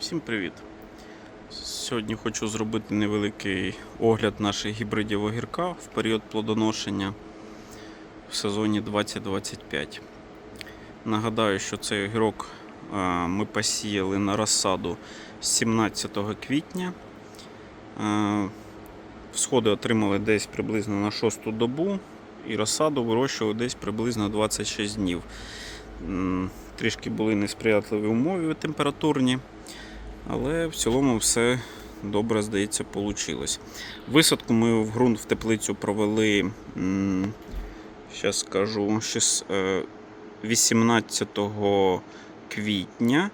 Всім привіт! Сьогодні хочу зробити невеликий огляд наших гібридів огірка в період плодоношення в сезоні 2025. Нагадаю, що цей огірок ми посіяли на розсаду 17 квітня. Всходи отримали десь приблизно на 6 добу і розсаду вирощували десь приблизно 26 днів. Трішки були несприятливі умови температурні, але в цілому все добре, здається, вийшло. Висадку ми в ґрунт в теплицю провели, зараз скажу, е, 18 квітня.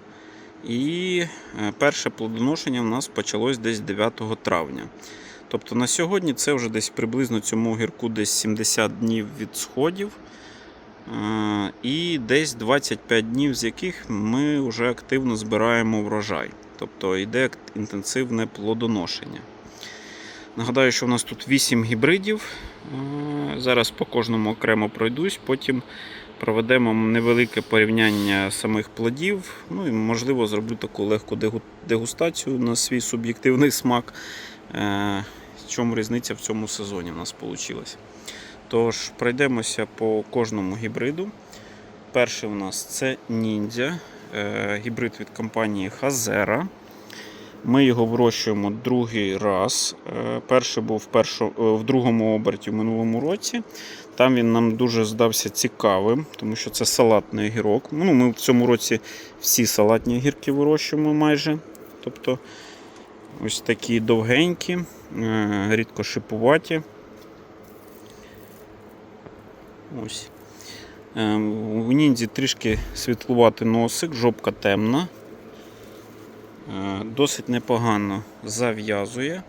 І е, перше плодоношення в нас почалось десь 9 травня. Тобто на сьогодні це вже десь приблизно цьому гірку десь 70 днів від сходів. Е, І десь 25 днів, з яких ми вже активно збираємо врожай. Тобто йде інтенсивне плодоношення. Нагадаю, що в нас тут 8 гібридів. Е, Зараз по кожному окремо пройдусь, потім проведемо невелике порівняння самих плодів. Ну і можливо зроблю таку легку дегустацію на свій суб'єктивний смак. Е, В чому різниця в цьому сезоні в нас вийшла. Тож, пройдемося по кожному гібриду. Перший у нас це ніндзя, гібрид від компанії Hazera. Ми його вирощуємо другий раз. Е, Перший був в, першо- е, в другому оберті в минулому році. Там він нам дуже здався цікавим, тому що це салатний огірок. Ну, ми в цьому році всі салатні огірки вирощуємо майже. Тобто ось такі довгенькі, е, рідко шипуваті. Ось. У ніндзі трішки світлуватий носик, жопка темна. Е, Досить непогано зав'язує.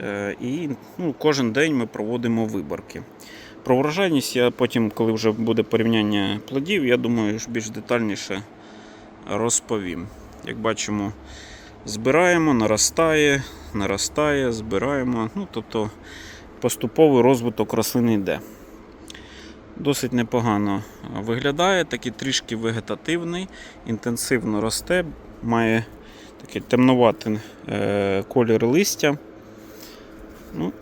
Е, І ну, кожен день ми проводимо виборки. Про врожайність я потім, коли вже буде порівняння плодів, я думаю, більш детальніше розповім. Як бачимо, збираємо, наростає, наростає, збираємо. Ну, тобто поступовий розвиток рослини йде. Досить непогано виглядає, такий трішки вегетативний, інтенсивно росте, має такий темнуватий е, колір листя. Ну,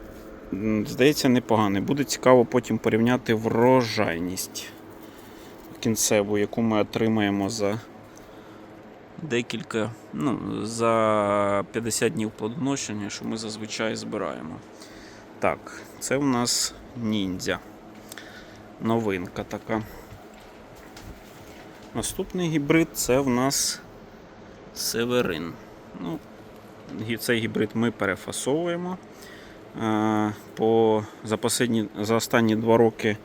здається, непоганий. Буде цікаво потім порівняти врожайність кінцеву, яку ми отримаємо за декілька, ну, за 50 днів плодоношення, що ми зазвичай збираємо. Так, це у нас ніндзя новинка така. Наступний гібрид це в нас Северин. Ну, цей гібрид ми перефасовуємо. Е, По, за, последні, за останні два роки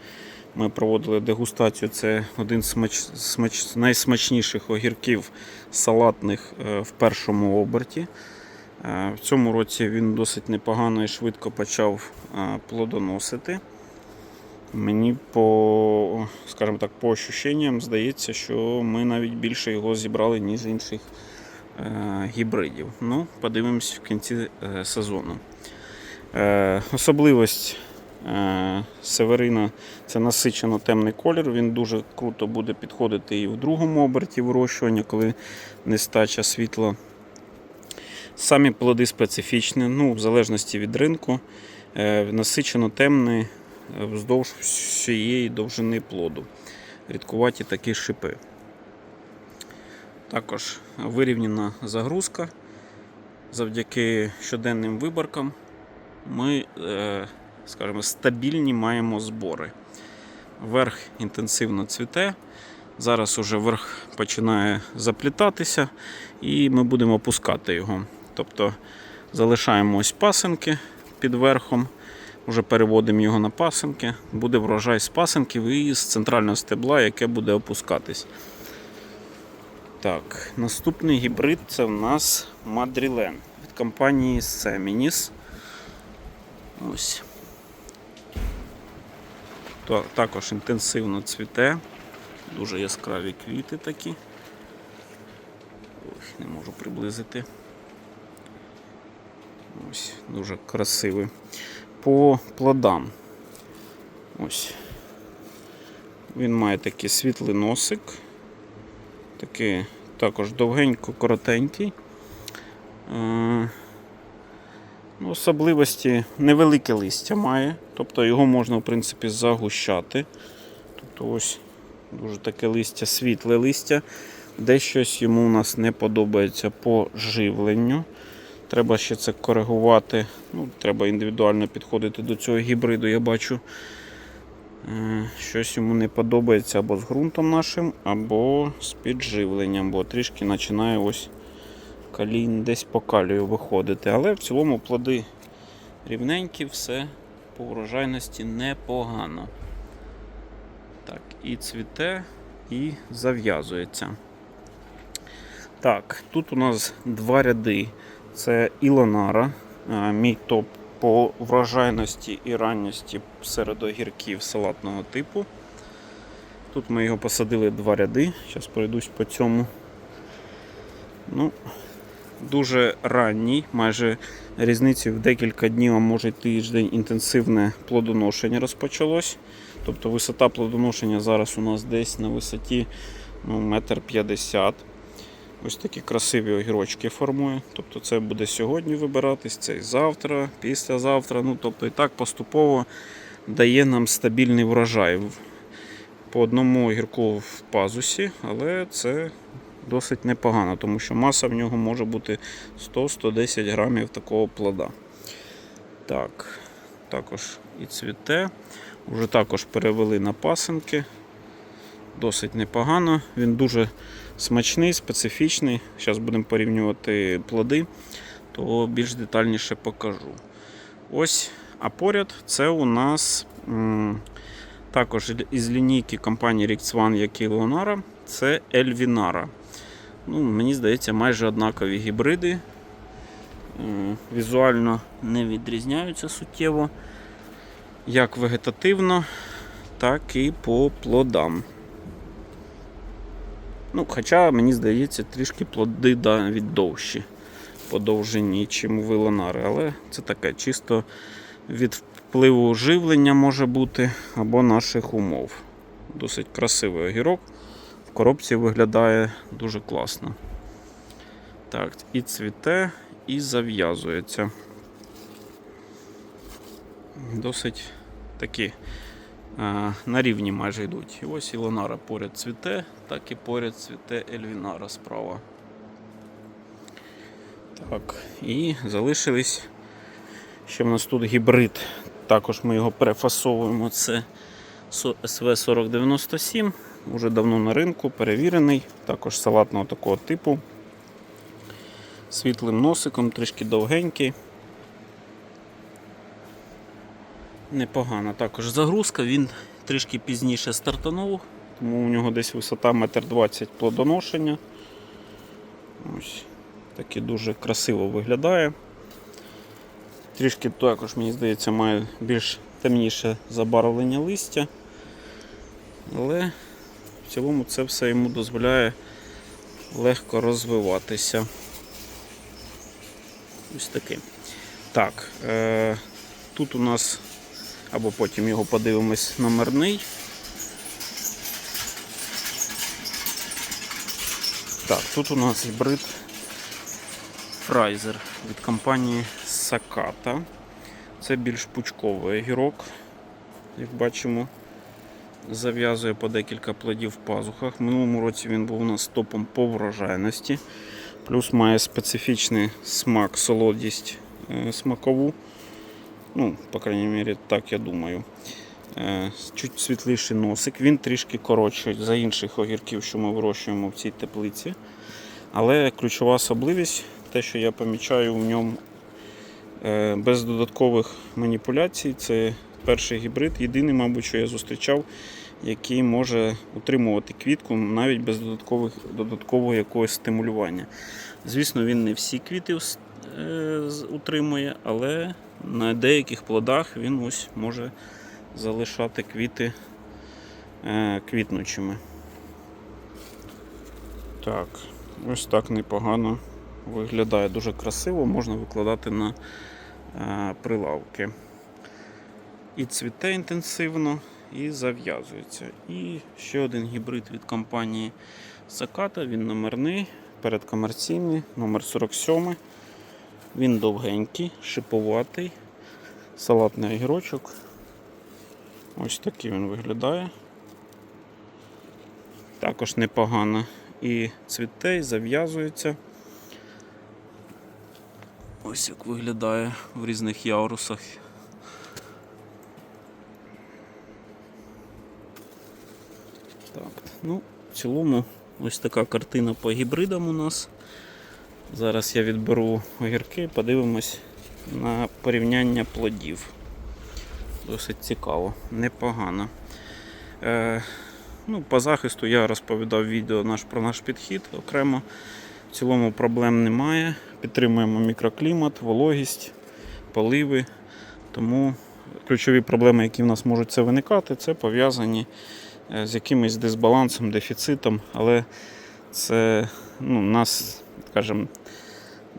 ми проводили дегустацію. Це один з смач, смач, найсмачніших огірків салатних е, в першому оберті. Е, В цьому році він досить непогано і швидко почав плодоносити. Мені по, скажімо так, по ощущенням здається, що ми навіть більше його зібрали, ніж інших е, гібридів. Ну, подивимось в кінці е, сезону. Е, особливість е, Северина це насичено темний колір. Він дуже круто буде підходити і в другому оберті вирощування, коли нестача світла. Самі плоди специфічні, ну, в залежності від ринку. Е, насичено темний вздовж всієї довжини плоду. Рідкуваті такі шипи. Також вирівняна загрузка. Завдяки щоденним виборкам ми, е, скажімо, стабільні маємо збори. Верх інтенсивно цвіте. Зараз уже верх починає заплітатися, і ми будемо опускати його. Тобто залишаємо ось пасинки під верхом, вже переводимо його на пасинки. Буде врожай з пасинків і з центрального стебла, яке буде опускатись. Так, наступний гібрид це в нас Мадрілен від компанії Seminis. Ось. Також інтенсивно цвіте. Дуже яскраві квіти такі. Ось, не можу приблизити. Ось, дуже красивий. По плодам. Ось. Він має такий світлий носик. Такий також довгенько коротенький. Е, ну, Особливості невелике листя має, тобто його можна в принципі загущати. Тобто ось дуже таке листя, світле листя. Де щось йому у нас не подобається по живленню. Треба ще це коригувати. Ну, треба індивідуально підходити до цього гібриду. Я бачу, щось йому не подобається або з ґрунтом нашим, або з підживленням, бо трішки починає ось калін десь по калію виходити. Але в цілому плоди рівненькі, все по врожайності непогано. Так, і цвіте, і зав'язується. Так, тут у нас два ряди. Це Ілонара, е, мій топ по врожайності і ранності серед огірків салатного типу. Тут ми його посадили два ряди. Зараз пройдусь по цьому. Ну, дуже ранній, майже різниці в декілька днів, а може тиждень інтенсивне плодоношення розпочалось. Тобто висота плодоношення зараз у нас десь на висоті ну, метр п'ятдесят. Ось такі красиві огірочки формує. Тобто це буде сьогодні вибиратись, це і завтра, післязавтра. Ну, тобто і так поступово дає нам стабільний врожай. По одному огірку в пазусі, але це досить непогано, тому що маса в нього може бути 100-110 грамів такого плода. Так, також і цвіте. Вже також перевели на пасинки. Досить непогано. Він дуже смачний, специфічний. Зараз будемо порівнювати плоди, то більш детальніше покажу. Ось, а поряд це у нас м, також із лінійки компанії Rix One, як і Leonara, це Elvinara. Ну, мені здається, майже однакові гібриди. Візуально не відрізняються суттєво, як вегетативно, так і по плодам. Ну, Хоча, мені здається, трішки плоди да, від довші по довжині, чим у вилонари. Але це таке чисто від впливу живлення може бути або наших умов. Досить красивий огірок. В коробці виглядає дуже класно. Так, і цвіте, і зав'язується. Досить такі на рівні майже йдуть. І ось Ілонара поряд цвіте, так і поряд цвіте Ельвінара справа. Так, і залишились. Ще в нас тут гібрид. Також ми його перефасовуємо. Це СВ4097, уже давно на ринку, перевірений, також салатного такого типу. Світлим носиком, трішки довгенький. Непогана також загрузка, він трішки пізніше стартанув, тому у нього десь висота 1,20 м плодоношення. Ось таки дуже красиво виглядає. Трішки також, мені здається, має більш темніше забарвлення листя. Але в цілому це все йому дозволяє легко розвиватися. Ось таке. Так, е, тут у нас, або потім його подивимось, номерний. Так, тут у нас гібрид Фрайзер від компанії Sakata. Це більш пучковий огірок, як бачимо, зав'язує по декілька плодів в пазухах. В минулому році він був у нас топом по врожайності, плюс має специфічний смак, солодість е, смакову. Ну, по крайній мірі, так я думаю. Е, Чуть світліший носик, він трішки коротший за інших огірків, що ми вирощуємо в цій теплиці. Але ключова особливість, те, що я помічаю в ньому е, без додаткових маніпуляцій, це перший гібрид, єдиний, мабуть, що я зустрічав, який може утримувати квітку навіть без додаткових, додаткового якогось стимулювання. Звісно, він не всі квіти утримує, але на деяких плодах він ось може залишати квіти е, квітнучими. Так, ось так непогано виглядає дуже красиво, можна викладати на е, прилавки. І цвіте інтенсивно, і зав'язується. І ще один гібрид від компанії Sakata, він номерний, передкомерційний, номер 47. Він довгенький, шиповатий, салатний огірочок. Ось такий він виглядає. Також непогано. І цвіте, і зав'язується. Ось як виглядає в різних ярусах. Так, ну, в цілому ось така картина по гібридам у нас. Зараз я відберу огірки, подивимось на порівняння плодів. Досить цікаво, непогано. Е, ну, по захисту я розповідав відео наш, про наш підхід окремо. В цілому проблем немає. Підтримуємо мікроклімат, вологість, поливи. Тому ключові проблеми, які в нас можуть це виникати, це пов'язані е, з якимось дисбалансом, дефіцитом, але це ну, нас, скажімо,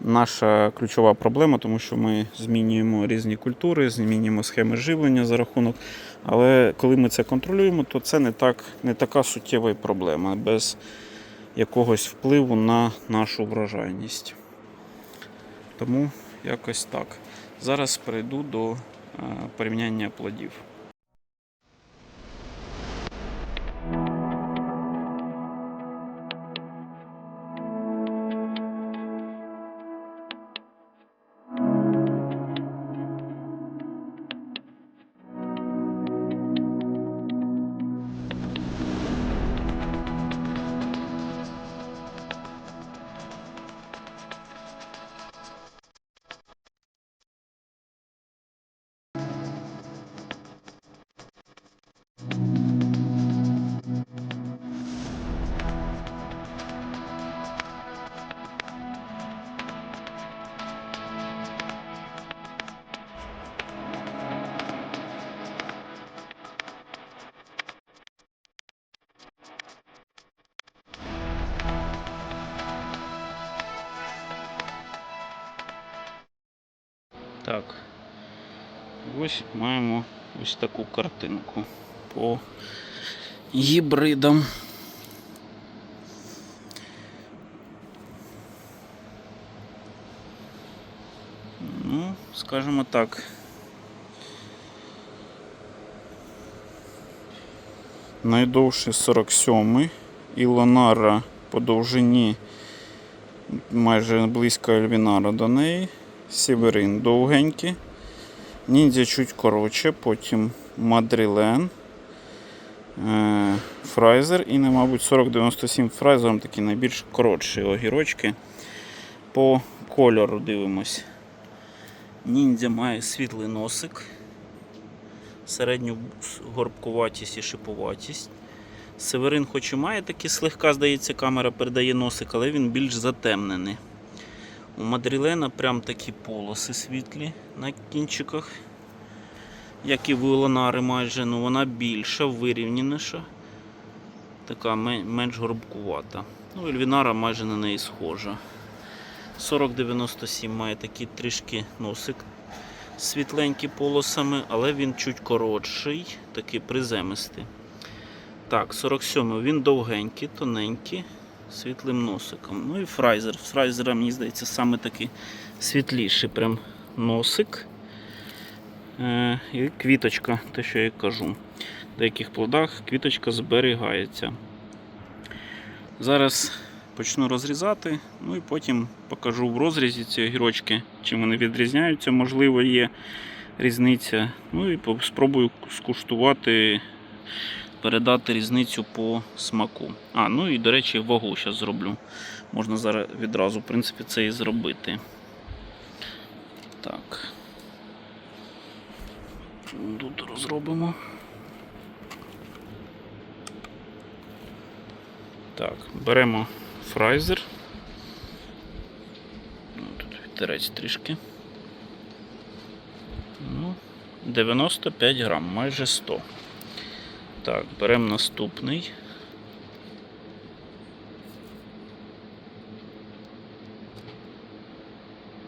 наша ключова проблема, тому що ми змінюємо різні культури, змінюємо схеми живлення за рахунок. Але коли ми це контролюємо, то це не, так, не така суттєва проблема без якогось впливу на нашу врожайність. Тому якось так. Зараз перейду до е, порівняння плодів. Так. Ось маємо ось таку картинку по гібридам. Ну, скажімо так. Найдовший 47 Ілонара по довжині майже близько Альвінара до неї. Сіверин довгенький. Ніндзя чуть коротше, потім Мадрілен. е, Фрайзер і, не, мабуть, 4097 фрайзером такі найбільш коротші огірочки. По кольору дивимось. Ніндзя має світлий носик, середню горбкуватість і шиповатість. Северин, хоч і має такі слегка, здається, камера передає носик, але він більш затемнений. У Мадрілена прям такі полоси світлі на кінчиках, як і в Лонари майже, ну вона більша, вирівняніша, така менш горбкувата. Ну, Ельвінара майже на неї схожа. 4097 має такий трішки носик світленькі полосами, але він чуть коротший, такий приземистий. Так, 47 він довгенький, тоненький, світлим носиком. Ну і фрайзер. Фрайзера, мені здається, саме такий світліший прям носик. Е, і квіточка, те, що я кажу. В деяких плодах квіточка зберігається. Зараз почну розрізати, ну і потім покажу в розрізі ці огірочки, чим вони відрізняються, можливо, є різниця. Ну і спробую скуштувати, передати різницю по смаку. А, ну і, до речі, вагу зараз зроблю. Можна зараз відразу, в принципі, це і зробити. Так. Тут розробимо. Так, беремо фрайзер. Ну, Тут вітерець трішки. Ну, 95 грам, майже 100. Так, беремо наступний.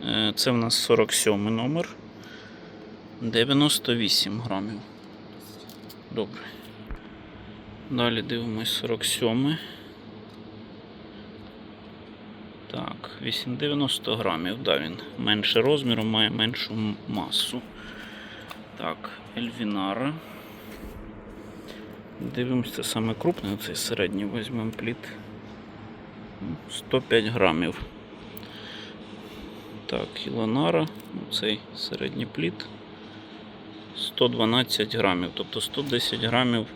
Е, Це в нас 47 номер. 98 грамів. Добре. Далі дивимось 47. Так, 890 грамів, да, він менше розміру, має меншу масу. Так, Ельвінара. Дивимося, саме крупний, оцей середній візьмемо плід. 105 грамів. Так, Ілонара, цей середній плід. 112 грамів, тобто 110 грамів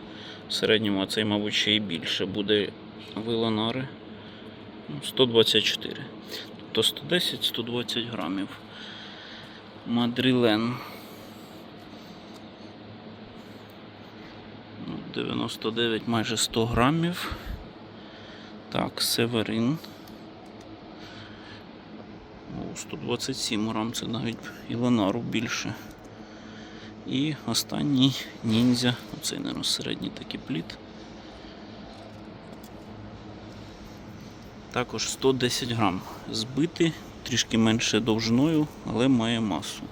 в середньому, а цей, мабуть, ще і більше буде в Ілонари. Ну, 124. Тобто 110-120 грамів. Мадрілен. 99 майже 100 грамів. Так, Северин. О, 127 грам, це навіть Ілонару більше. І останній ніндзя. Оцей, наверное, середній такий плід. Також 110 грам. Збитий, трішки менше довжиною, але має масу.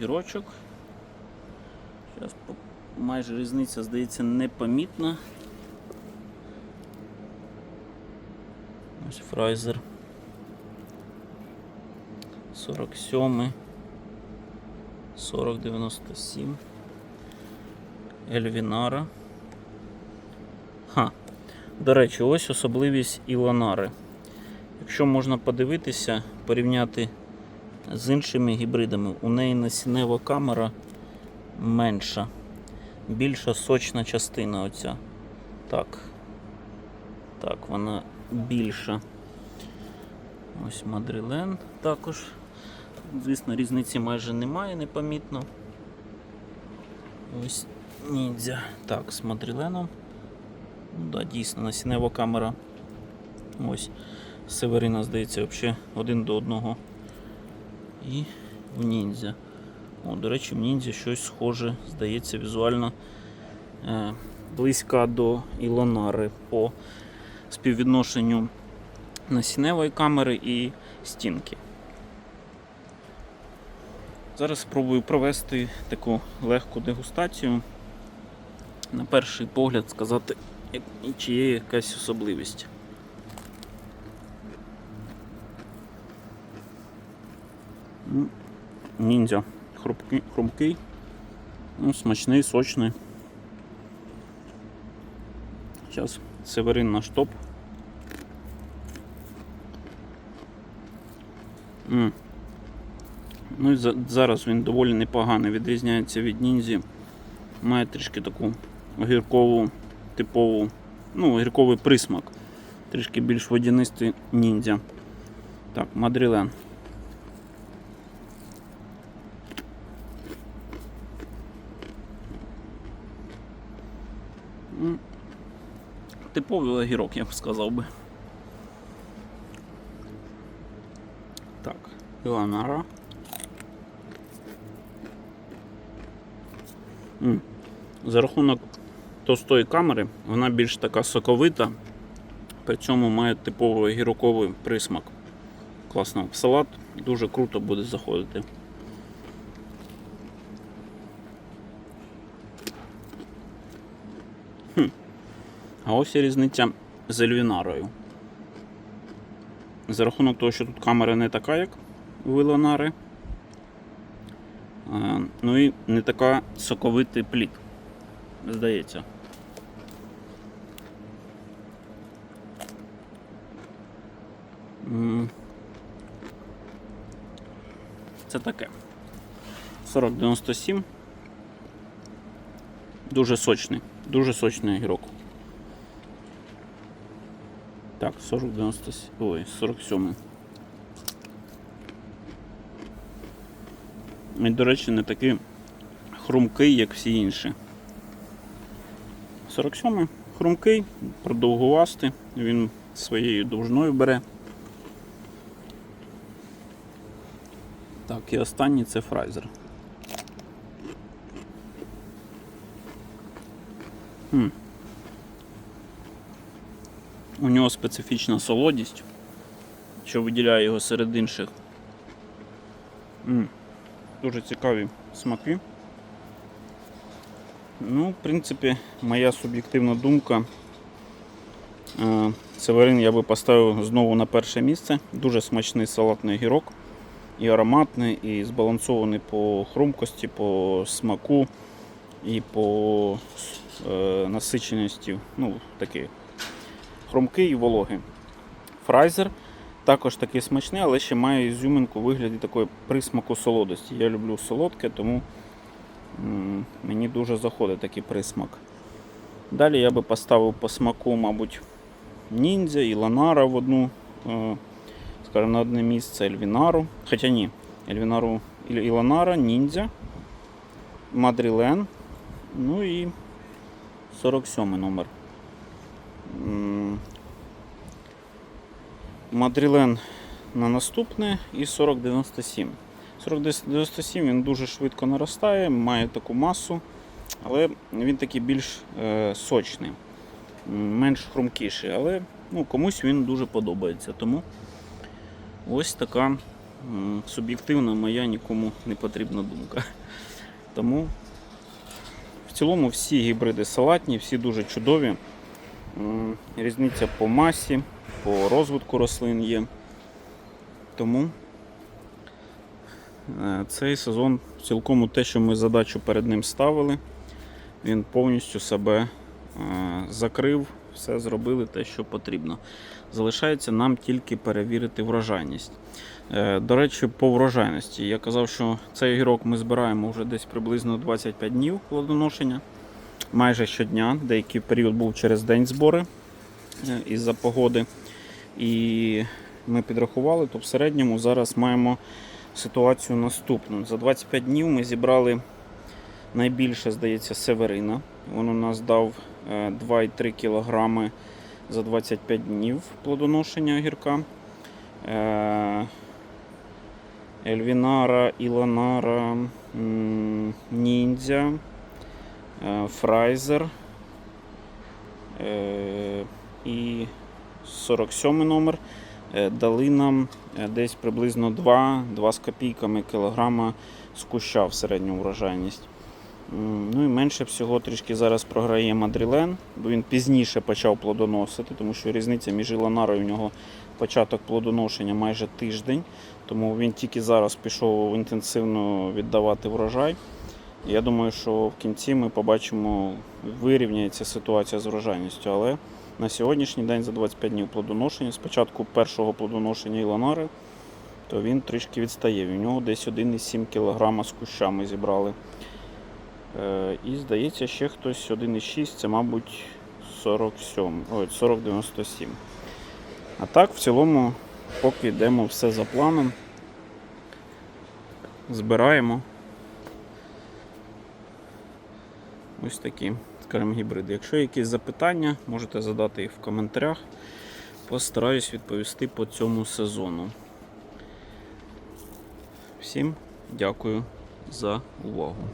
Огірочок. Зараз майже різниця, здається, непомітна. Ось фрайзер. 47. 4097. Ельвінара. Ха. До речі, ось особливість Ілонари. Якщо можна подивитися, порівняти з іншими гібридами. У неї насінева камера менша, більша сочна частина оця. Так. Так, вона більша. Ось Мадрилен також. Звісно, різниці майже немає, непомітно. Ось ніндзя. Так, з Мадриленом. Ну, да, дійсно, насінева камера. Ось. Северина, здається, взагалі один до одного і в ніндзя. О, до речі, в ніндзя щось схоже, здається, візуально е, близька до Ілонари по співвідношенню насінневої камери і стінки. Зараз спробую провести таку легку дегустацію. На перший погляд сказати, чи є якась особливість. Ніндзя. Хрупкий, хрумкий. Ну, смачний, сочний. Зараз Северин наш топ. М. Ну і за- зараз він доволі непогано відрізняється від ніндзі. Має трішки таку огіркову, типову, ну, огірковий присмак. Трішки більш водянистий ніндзя. Так, Мадрілен. Типовий огірок, я б сказав би. Так, Іланара. За рахунок товстої камери вона більш така соковита, при цьому має типовий огірковий присмак. Класно. В салат дуже круто буде заходити. А ось і різниця з Ельвінарою. За рахунок того, що тут камера не така, як у Ілонари. Ну і не така соковитий плід. Здається. Це таке. 4097. Дуже сочний, дуже сочний огірок. Так, 40, 90, ой, 47. І, до речі, не такий хрумкий, як всі інші. 47 хрумкий, продовгувастий, він своєю довжиною бере. Так, і останній це фрайзер. Хм. У нього специфічна солодість, що виділяє його серед інших. Дуже цікаві смаки. Ну, в принципі, моя суб'єктивна думка. е, Северин я би поставив знову на перше місце. Дуже смачний салатний гірок. І ароматний, і збалансований по хрумкості, по смаку і по е, насиченості. Ну, такий хрумкий і вологий. Фрайзер також такий смачний, але ще має ізюминку у вигляді такої присмаку солодості. Я люблю солодке, тому мені дуже заходить такий присмак. Далі я би поставив по смаку, мабуть, ніндзя і ланара в одну, е, скажімо, на одне місце Ельвінару. Хоча ні, Ельвінару і ланара, ніндзя, Мадрілен, ну і 47 номер. Мадрілен на наступне і 4097. 4097 він дуже швидко наростає, має таку масу, але він такий більш е, сочний, менш хрумкіший, але ну, комусь він дуже подобається. Тому ось така суб'єктивна моя нікому не потрібна думка. Тому в цілому всі гібриди салатні, всі дуже чудові. Різниця по масі, по розвитку рослин є. Тому е, цей сезон цілком те, що ми задачу перед ним ставили, він повністю себе е, закрив, все зробили те, що потрібно. Залишається нам тільки перевірити врожайність. Е, До речі, по врожайності. Я казав, що цей огірок ми збираємо вже десь приблизно 25 днів плодоношення майже щодня. Деякий період був через день збори е, із-за погоди. І ми підрахували, то в середньому зараз маємо ситуацію наступну. За 25 днів ми зібрали найбільше, здається, северина. Він у нас дав е, 2,3 кг за 25 днів плодоношення огірка. Е, Ельвінара, Іланара, Ніндзя, е, Фрайзер е, і 47 номер е, дали нам е, десь приблизно 2, 2 з копійками кілограма з куща в середню врожайність. Ну і менше всього трішки зараз програє Мадрілен, бо він пізніше почав плодоносити, тому що різниця між Іланарою у нього початок плодоношення майже тиждень, тому він тільки зараз пішов інтенсивно віддавати врожай. Я думаю, що в кінці ми побачимо, вирівняється ситуація з врожайністю. Але на сьогоднішній день за 25 днів плодоношення, спочатку першого плодоношення Іланари, то він трішки відстає. У нього десь 1,7 кг з кущами зібрали. Е, І здається, ще хтось 1,6, це, мабуть, 47, ой, 4097. А так, в цілому, поки йдемо все за планом, збираємо. Ось такі, скажімо, гібриди. Якщо є якісь запитання, можете задати їх в коментарях. Постараюсь відповісти по цьому сезону. Всім дякую за увагу.